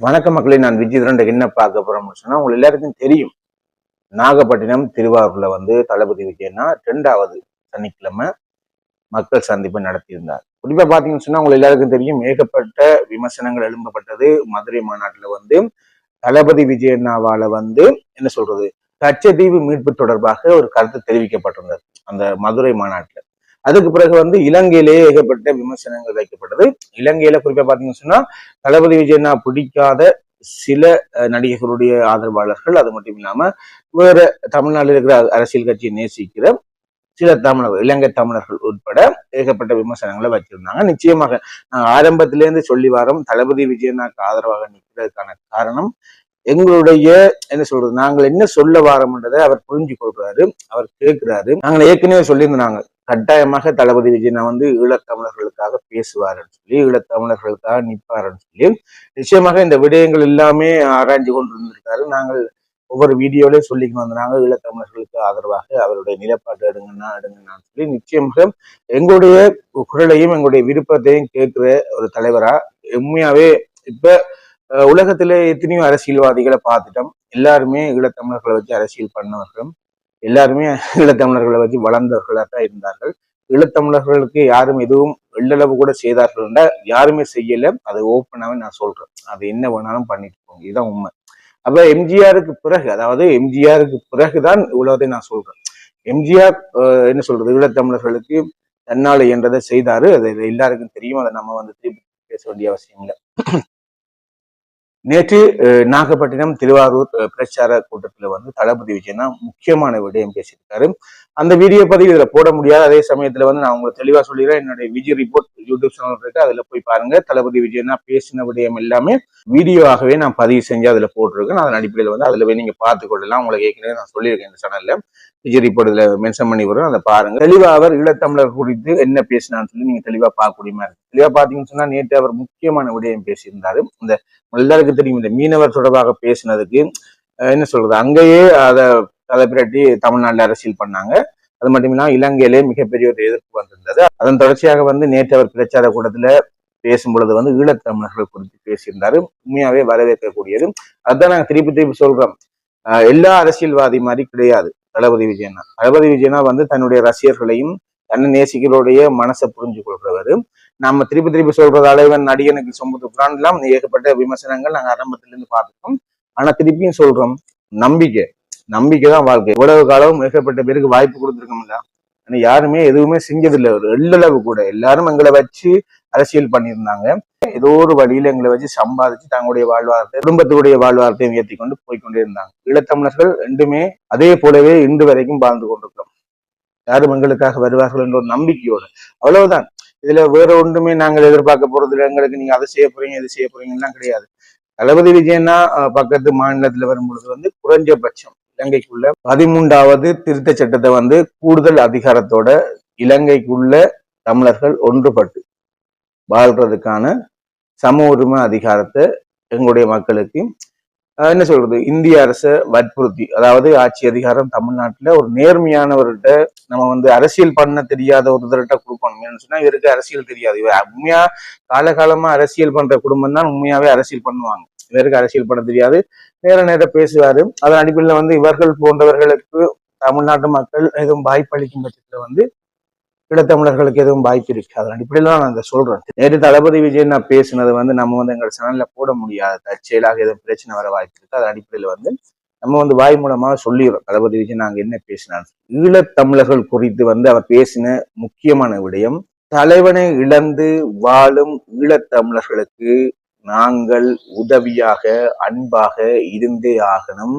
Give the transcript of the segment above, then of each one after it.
வணக்க மக்களை நான் விஜயதுரண்ட என்ன பார்க்க போறோம்னு சொன்னா உங்களுக்கு எல்லாருக்கும் தெரியும். நாகப்பட்டினம் திருவாரூர்ல வந்து தளபதி விஜயன்னா ரெண்டாவது சனிக்கிழமை மக்கள் சந்திப்பு நடத்தியிருந்தார். குறிப்பா பாத்தீங்கன்னு சொன்னா உங்களுக்கு எல்லாருக்கும் தெரியும் ஏகப்பட்ட விமர்சனங்கள் எழும்பப்பட்டது. மதுரை மாநாட்டுல வந்து தளபதி விஜயண்ணாவால வந்து என்ன சொல்றது கச்சதீவு மீட்பு தொடர்பாக ஒரு கருத்து தெரிவிக்கப்பட்டிருந்தது. அந்த மதுரை மாநாட்டுல. அதுக்கு பிறகு வந்து இலங்கையிலேயே ஏகப்பட்ட விமர்சனங்கள் வைக்கப்பட்டது. இலங்கையில குறிப்பா பாத்தீங்கன்னு சொன்னா தளபதி விஜயனா பிடிக்காத சில நடிகர்களுடைய ஆதரவாளர்கள் அது மட்டும் இல்லாம வேற தமிழ்நாட்டில் இருக்கிற அரசியல் கட்சியை நேசிக்கிற சில தமிழர்கள் இலங்கை தமிழர்கள் உட்பட ஏகப்பட்ட விமர்சனங்களை வச்சிருந்தாங்க நிச்சயமாக நாங்கள் ஆரம்பத்திலேருந்து சொல்லி வரோம் தளபதி விஜயனாக்கு ஆதரவாக நிற்கிறதுக்கான காரணம் எங்களுடைய என்ன சொல்றது நாங்கள் என்ன சொல்ல வாரோம்ன்றதை அவர் புரிஞ்சு கொள்றாரு அவர் கேட்கிறாரு. நாங்கள் ஏற்கனவே சொல்லியிருந்தாங்க கட்டாயமாக தளபதி விஜயனா வந்து ஈழத்தமிழர்களுக்காக பேசுவாருன்னு சொல்லி ஈழத்தமிழர்களுக்காக நிற்பாருன்னு சொல்லி நிச்சயமாக இந்த விடயங்கள் எல்லாமே ஆராய்ஞ்சு கொண்டு இருந்திருக்காரு நாங்கள் ஒவ்வொரு வீடியோலையும் சொல்லிட்டு வந்தாங்க. ஈழத்தமிழர்களுக்கு ஆதரவாக அவருடைய நிலப்பாடு எடுங்கன்னா எடுங்கன்னு சொல்லி நிச்சயமாக எங்களுடைய குரலையும் எங்களுடைய விருப்பத்தையும் கேட்கிற ஒரு தலைவரா உண்மையாவே இப்ப உலகத்துல எத்தனையோ அரசியல்வாதிகளை பார்த்துட்டோம். எல்லாருமே ஈழத்தமிழர்களை வச்சு அரசியல் பண்ணவர்களும் எல்லாருமே ஈழத்தமிழர்களை வச்சு வளர்ந்தவர்களாக தான் இருந்தார்கள். ஈழத்தமிழர்களுக்கு யாரும் எதுவும் எள்ளளவு கூட செய்தார்கள் என்றால் யாருமே செய்யல. அதை ஓப்பனாகவே நான் சொல்றேன். அது என்ன வேணாலும் பண்ணிட்டு போங்க. இதுதான் உண்மை. அப்ப எம்ஜிஆருக்கு பிறகு அதாவது எம்ஜிஆருக்கு பிறகுதான் இவ்வளவுதை நான் சொல்றேன். எம்ஜிஆர் என்ன சொல்றது? ஈழத்தமிழர்களுக்கு தன்னால் என்றதை செய்தாரு. அது எல்லாருக்கும் தெரியும். அதை நம்ம வந்து திருப்பி பேச வேண்டிய அவசியம் இல்லை. நேற்று நாகப்பட்டினம் திருவாரூர் பிரச்சார கூட்டத்தில் வந்து தளபதி விஜயனா முக்கியமான விடயம் பேசியிருக்காரு. அந்த வீடியோ பதிவு இதுல போட முடியாது. அதே சமயத்தில் வந்து நான் உங்களுக்கு தெளிவா சொல்லிடுறேன். என்னுடைய விஜய் ரிப்போர்ட் யூடியூப் சேனல் இருக்கு. அதுல போய் பாருங்க. தளபதி விஜயனா பேசின விடயம் எல்லாமே வீடியோவாகவே நான் பதிவு செஞ்சு அதுல போட்டிருக்கேன். அதன் அடிப்படையில் வந்து அதுல போய் நீங்க பார்த்து கொள்ளலாம். உங்களுக்கு ஏற்கனவே நான் சொல்லியிருக்கேன் இந்த சேனல்ல விஜய் ரிப்போர்ட் இதுல மென்ஷன் பண்ணி வரும். அதை பாருங்க. தெளிவாக அவர் ஈழத்தமிழர் குறித்து என்ன பேசினான்னு சொல்லி நீங்க தெளிவா பார்க்கக்கூடியமா இருக்கு தெளிவா பாத்தீங்கன்னு சொன்னா நேற்று அவர் முக்கியமான விடயம் பேசியிருந்தாரு. இந்த எல்லாருக்கும் தெரியும் இந்த மீனவர் தொடர்பாக பேசினதுக்கு என்ன சொல்றது அங்கேயே அதை அதை பிரட்டி தமிழ்நாட்டில் அரசியல் பண்ணாங்க. அது மட்டும் இல்லாமல் இலங்கையிலே மிகப்பெரிய ஒரு எதிர்ப்பு வந்திருந்தது. அதன் தொடர்ச்சியாக வந்து நேற்று அவர் பிரச்சார கூட்டத்துல பேசும் பொழுது வந்து ஈழத்தமிழர்கள் குறித்து பேசியிருந்தாரு. உண்மையாவே வரவேற்கக்கூடியது. அதுதான் நாங்கள் திருப்பி திருப்பி சொல்றோம். எல்லா அரசியல்வாதி மாதிரி கிடையாது. தளபதி விஜயனா. தளபதி விஜயனா வந்து தன்னுடைய ரசிகர்களையும் தன்னை நேசிகளுடைய மனசை புரிஞ்சு கொள்றவர் நம்ம திருப்பி திருப்பி சொல்றது அலைவன் நடிகனுக்கு சொம்பு துப்புறான்லாம் ஏகப்பட்ட விமர்சனங்கள் நாங்க ஆரம்பத்துல இருந்து ஆனா திருப்பியும் சொல்றோம் நம்பிக்கை. நம்பிக்கை தான் வாழ்க்கை. இவ்வளவு காலம் ஏகப்பட்ட பேருக்கு வாய்ப்பு கொடுத்துருக்கோம்ல. ஆனா யாருமே எதுவுமே செஞ்சதில்லை. ஒரு எள்ளளவு கூட. எல்லாரும் எங்களை வச்சு அரசியல் பண்ணியிருந்தாங்க. ஏதோ ஒரு வழியில எங்களை வச்சு சம்பாதிச்சு தங்களுடைய வாழ்வாரத்தை குடும்பத்துடைய வாழ்வாரத்தையும் உயர்த்தி கொண்டு போய்கொண்டே இருந்தாங்க. ஈழத்தமிழர்கள் ரெண்டுமே அதே போலவே இன்று வரைக்கும் வாழ்ந்து கொண்டிருக்கிறோம். யாரும் எங்களுக்காக வருவார்கள் என்ற ஒரு நம்பிக்கையோடு. அவ்வளவுதான். இதுல வேற ஒன்றுமே நாங்கள் எதிர்பார்க்க போறது இல்லை. எங்களுக்கு நீங்க அதை செய்ய போறீங்க இது செய்ய போறீங்கலாம் கிடையாது. தளபதி விஜயனா பக்கத்து மாநிலத்துல வரும் பொழுது வந்து குறைஞ்சபட்சம் இலங்கைக்குள்ள பதிமூன்றாவது திருத்த சட்டத்தை வந்து கூடுதல் அதிகாரத்தோட இலங்கைக்குள்ள தமிழர்கள் ஒன்றுபட்டு வாழ்றதுக்கான சம உரிமை அதிகாரத்தை எங்களுடைய மக்களுக்கு என்ன சொல்றது? இந்திய அரசை வற்புறுத்தி அதாவது ஆட்சி அதிகாரம் தமிழ்நாட்டில் ஒரு நேர்மையானவர்கிட்ட நம்ம வந்து அரசியல் பண்ண தெரியாத ஒருத்தர்கிட்ட கொடுக்கணும் ஏன்னு சொன்னா இவருக்கு அரசியல் தெரியாது. இவர் உண்மையா காலகாலமா அரசியல் பண்ற குடும்பம் தான் உண்மையாவே அரசியல் பண்ணுவாங்க. இவருக்கு அரசியல் பண்ண தெரியாது. நேர நேர பேசுவாரு. அதன் அடிப்படையில் வந்து இவர்கள் போன்றவர்களுக்கு தமிழ்நாட்டு மக்கள் எதுவும் வாய்ப்பளிக்கும் பட்சத்துல வந்து ஈழத்தமிழர்களுக்கு எதுவும் வாய்ப்பு இருக்கு அதன் நான் அதை சொல்றேன். நேற்று தளபதி விஜய் நான் பேசினது வந்து நம்ம வந்து எங்கள் சேனல்ல போட முடியாது. தற்செயலாக எதுவும் பிரச்சனை வர வாய்ப்பு இருக்கு. அதன் அடிப்படையில் வந்து நம்ம வந்து வாய் மூலமாக சொல்லிடுறோம். தளபதி விஜய் நாங்க என்ன பேசினாலும். ஈழத்தமிழர்கள் குறித்து வந்து அவர் பேசின முக்கியமான விடயம் தலைவனை இழந்து வாழும் ஈழத்தமிழர்களுக்கு நாங்கள் உதவியாக அன்பாக இருந்தே ஆகணும்.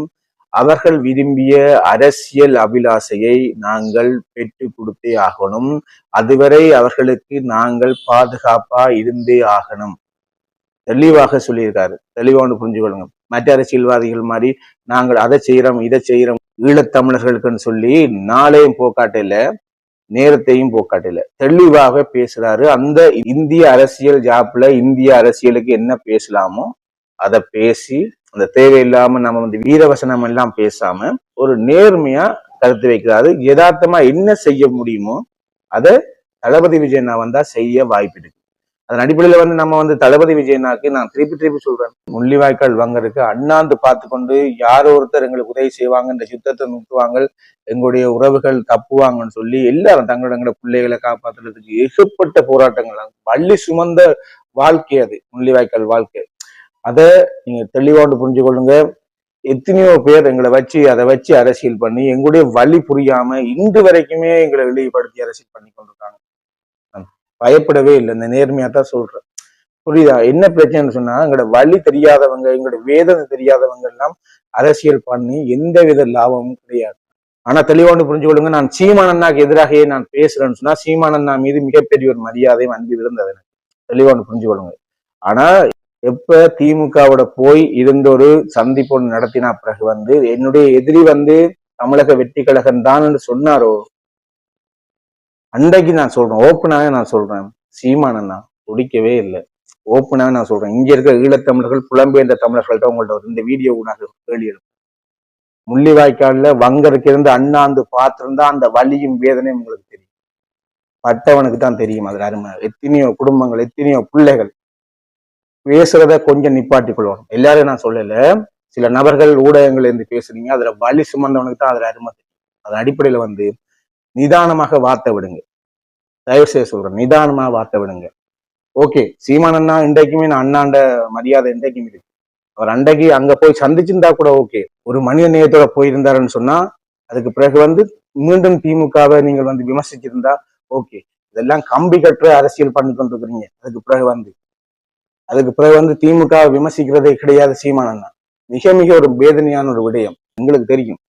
அவர்கள் விரும்பிய அரசியல் அபிலாசையை நாங்கள் பெற்று கொடுத்தே ஆகணும். அதுவரை அவர்களுக்கு நாங்கள் பாதுகாப்பா இருந்தே ஆகணும். தெளிவாக சொல்லியிருக்காரு. தெளிவான ஒன்று புரிஞ்சு கொள்ளுங்க. மற்ற அரசியல்வாதிகள் மாதிரி நாங்கள் அதை செய்யறோம் இதை செய்யறோம் ஈழத்தமிழர்களுக்குன்னு சொல்லி நாளையும் போக்காட்டில நேரத்தையும் போக்காட்டில தெளிவாக பேசுறாரு. அந்த இந்திய அரசியல் ஜாப்ல இந்திய அரசியலுக்கு என்ன பேசலாமோ அதை பேசி அந்த தேவையில்லாம நம்ம வந்து வீரவசனம் எல்லாம் பேசாம ஒரு நேர்மையா கருத்து வைக்கிறாரு. யதார்த்தமா என்ன செய்ய முடியுமோ அதை தளபதி விஜயனா வந்தா செய்ய வாய்ப்பு இருக்கு. அதன் அடிப்படையில வந்து நம்ம வந்து தளபதி விஜயனாக்கு நான் திருப்பி திருப்பி சொல்றேன். முள்ளிவாய்க்கால் வங்கருக்கு அண்ணாந்து பார்த்து கொண்டு யாரோ ஒருத்தர் எங்களுக்கு உதவி செய்வாங்க இந்த யுத்தத்தை நிறுத்துவாங்க எங்களுடைய உறவுகள் தப்புவாங்கன்னு சொல்லி எல்லாரும் தங்களோட எங்களோட பிள்ளைகளை காப்பாத்துறதுக்கு ஏகப்பட்ட போராட்டங்கள். வள்ளி சுமந்த வாழ்க்கை அது முள்ளிவாய்க்கால் வாழ்க்கை. அதை நீங்க தெளிவாண்டு புரிஞ்சு கொள்ளுங்க. எத்தனையோ பேர் எங்களை வச்சு அதை வச்சு அரசியல் பண்ணி எங்களுடைய வழி புரியாம இன்று வரைக்குமே எங்களை வெளிப்படுத்தி அரசியல் பண்ணி கொண்டிருக்காங்க. பயப்படவே இல்லை. இந்த நேர்மையா தான் சொல்றேன். புரியுதா? என்ன பிரச்சனைன்னு சொன்னா எங்களோட வழி தெரியாதவங்க எங்களோட வேதனை தெரியாதவங்க எல்லாம் அரசியல் பண்ணி எந்த வித லாபமும் கிடையாது. ஆனா தெளிவாண்டு புரிஞ்சு கொள்ளுங்க. நான் சீமானண்ணாக்கு எதிராகவே நான் பேசுறேன்னு சொன்னா சீமானண்ணா மீது மிகப்பெரிய ஒரு மரியாதையும் அன்பு விழுந்தது எனக்கு. தெளிவாண்டு புரிஞ்சு கொள்ளுங்க. ஆனா எப்ப திமுகவோட போய் இருந்த ஒரு சந்திப்பு ஒன்று நடத்தினா பிறகு வந்து என்னுடைய எதிரி வந்து தமிழக வெற்றி கழகம் தான் சொன்னாரோ? அன்றைக்கு நான் சொல்றேன். ஓப்பனாவே நான் சொல்றேன். சீமானண்ணா குடிக்கவே இல்லை. ஓப்பனாவே நான் சொல்றேன். இங்க இருக்க ஈழத்தமிழர்கள் புலம்பெயர்ந்த தமிழர்கள்ட்ட உங்கள்ட்ட இந்த வீடியோ ஊடாக கேள்வி முள்ளிவாய்க்காலில் வங்கருக்கு இருந்து அண்ணாந்து பார்த்திருந்தா அந்த வலியும் வேதனையும் உங்களுக்கு தெரியும். பட்டவனுக்கு தான் தெரியும். அது அருமை. எத்தனையோ குடும்பங்கள் எத்தனையோ பிள்ளைகள் பேசுறத கொஞ்சம் நிப்பாட்டி கொள்ளணும் எல்லாரும் நான் சொல்லல. சில நபர்கள் ஊடகங்கள் இருந்து பேசுறீங்க அதுல வலி சுமந்தவனுக்கு தான் அதுல அருமை அது அதன் அடிப்படையில வந்து நிதானமாக வார்த்தை விடுங்க. தயவு செய்ய சொல்றேன் நிதானமா வார்த்தை விடுங்க. ஓகே சீமானண்ணா இன்றைக்குமே நான் அண்ணாண்ட மரியாதை இன்றைக்கும் இருக்கு. அவர் அன்றைக்கு அங்க போய் சந்திச்சிருந்தா கூட ஓகே. ஒரு மனித நேயத்தோட போயிருந்தாருன்னு சொன்னா அதுக்கு பிறகு வந்து மீண்டும் திமுகவை நீங்கள் வந்து விமர்சிச்சிருந்தா ஓகே. இதெல்லாம் கம்பி கட்டுற அரசியல் பண்ணி கொண்டிருக்கிறீங்க அதுக்கு பிறகு வந்து அதுக்கு பிறகு வந்து திமுக விமர்சிக்கிறதே கிடையாது சீமானண்ணா மிக மிக ஒரு வேதனையான ஒரு விடயம். எங்களுக்கு தெரியும்.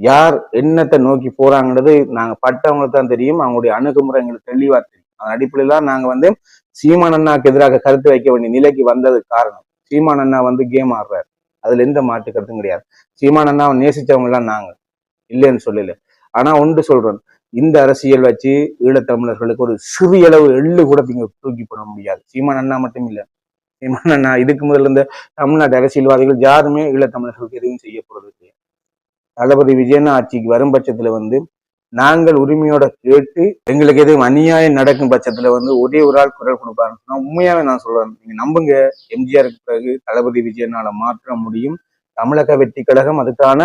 யார் என்னத்தை நோக்கி போறாங்கன்றது நாங்க பட்டவங்களுக்கு தான் தெரியும். அவங்களுடைய அணுகுமுறை எங்களுக்கு தெளிவா தெரியும். அதன் அடிப்படையில நாங்க வந்து சீமான் அண்ணாக்கு எதிராக கருத்து வைக்க வேண்டிய நிலைக்கு வந்தது காரணம். சீமான் அண்ணா வந்து கேம் ஆடுறாரு. அதுல எந்த மாற்று கருத்தும் கிடையாது. சீமான் அண்ணாவை நேசிச்சவங்க எல்லாம் நாங்க இல்லைன்னு சொல்லல. ஆனா ஒன்று சொல்றேன் இந்த அரசியல் வச்சு ஈழத்தமிழர்களுக்கு ஒரு சிறிய அளவு எள்ளு கூட நீங்க தூக்கி போட முடியாது. சீமான் அண்ணா மட்டும் இல்லை. நான் இதுக்கு முதல்ல இருந்த தமிழ்நாட்டு அரசியல்வாதிகள் யாருமே ஈழத்தமிழர்களுக்கு எதுவும் செய்ய போறது தளபதி விஜயன் ஆட்சிக்கு வரும் பட்சத்துல வந்து நாங்கள் உரிமையோட கேட்டு எங்களுக்கு எதுவும் அநியாயம் நடக்கும் பட்சத்துல வந்து ஒரே ஒரு ஆள் குரல் கொடுப்பாருன்னு சொன்னா உண்மையாவே நான் சொல்றேன். நீங்க நம்புங்க. எம்ஜிஆருக்கு பிறகு தளபதி விஜயனால மாற்ற முடியும். தமிழக வெற்றி கழகம் அதுக்கான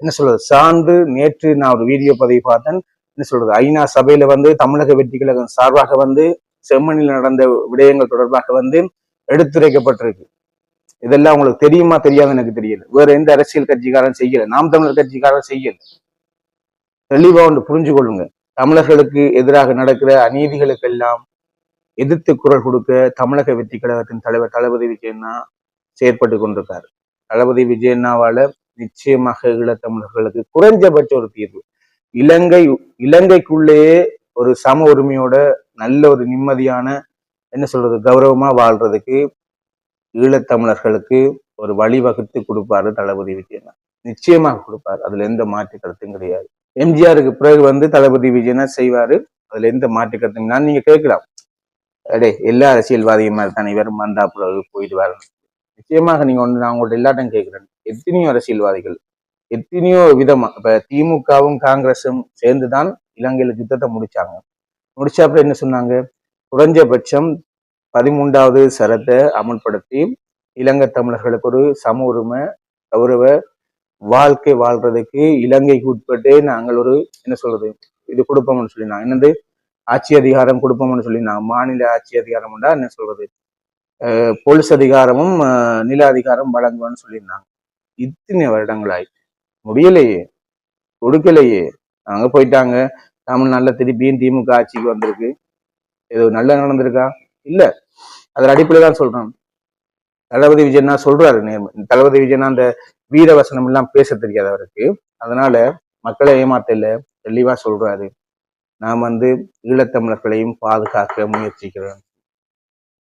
என்ன சொல்றது சான்று நேற்று நான் ஒரு வீடியோ பதிவு பார்த்தேன். என்ன சொல்றது? ஐநா சபையில வந்து தமிழக வெற்றி கழகம் சார்பாக வந்து செம்மணியில் நடந்த விடயங்கள் தொடர்பாக வந்து எடுத்துரைக்கப்பட்டிருக்கு. இதெல்லாம் உங்களுக்கு தெரியுமா தெரியாது எனக்கு தெரியல. வேற எந்த அரசியல் கட்சிக்காரன் செய்யல. நாம் தமிழர் கட்சிக்காரன் செய்யல. தெளிவா ஒன்று புரிஞ்சு கொள்ளுங்க. தமிழர்களுக்கு எதிராக நடக்கிற அநீதிகளுக்கெல்லாம் எதிர்த்து குரல் கொடுக்க தமிழக வெற்றி கழகத்தின் தலைவர் தளபதி விஜயண்ணா செயற்பட்டு கொண்டிருக்காரு. தளபதி விஜயண்ணாவால நிச்சயமாக ஈழத்தமிழர்களுக்கு குறைஞ்சபட்ச ஒரு தீர்வு. இலங்கை இலங்கைக்குள்ளேயே ஒரு சம உரிமையோட நல்ல ஒரு நிம்மதியான என்ன சொல்றது கௌரவமா வாழ்றதுக்கு ஈழத்தமிழர்களுக்கு ஒரு வழிவகுத்து கொடுப்பாரு தளபதி விஜயனா நிச்சயமாக கொடுப்பாரு. அதுல எந்த மாற்று கருத்தும் கிடையாது. எம்ஜிஆருக்கு பிறகு வந்து தளபதி விஜயனா செய்வாரு. அதுல எந்த மாற்று கருத்தும் நான் நீங்க கேட்கலாம். அடே எல்லா அரசியல்வாதியும் மாதிரி மந்தாப்புல இவரும் பிறகு போயிடுவாரு. நிச்சயமாக நீங்க ஒன்று நான் உங்கள்ட்ட எல்லாட்டும் கேட்கிறேன். எத்தனையோ அரசியல்வாதிகள் எத்தனையோ விதமா இப்ப திமுகவும் காங்கிரஸும் சேர்ந்துதான் இலங்கையில யுத்தத்தை முடிச்சாங்க. முடிச்ச அப்புறம் என்ன சொன்னாங்க? குறைஞ்சபட்சம் பதிமூன்றாவது சரத்தை அமல்படுத்தி இலங்கை தமிழர்களுக்கு ஒரு சம உரிமை கௌரவ வாழ்க்கை வாழ்றதுக்கு இலங்கைக்கு உட்பட்டு நாங்கள் ஒரு என்ன சொல்றது இது கொடுப்போம்னு சொல்லினாங்க என்னது ஆட்சி அதிகாரம் கொடுப்போம்னு சொல்லினாங்க மாநில ஆட்சி அதிகாரம்டா என்ன சொல்றது போலீஸ் அதிகாரமும் நில அதிகாரம் வழங்குவோம்னு சொல்லியிருந்தாங்க. இத்தனை வருடங்கள் முடியலையே கொடுக்கலையே அங்க போயிட்டாங்க தமிழ்நாட்டில் திருப்பியும் திமுக ஆட்சிக்கு வந்திருக்கு. ஏதோ நல்ல நடந்திருக்கா? இல்ல. அதன் அடிப்படையில் தான் சொல்றேன் தளபதி விஜயனா சொல்றாரு தளபதி விஜய்னா அந்த வீர வசனம் எல்லாம் பேச தெரியாது அவருக்கு. அதனால மக்களை ஏமாத்தல இல்ல தெளிவா சொல்றாரு. நாம் வந்து ஈழத்தமிழர்களையும் பாதுகாக்க முயற்சிக்கிறோம்.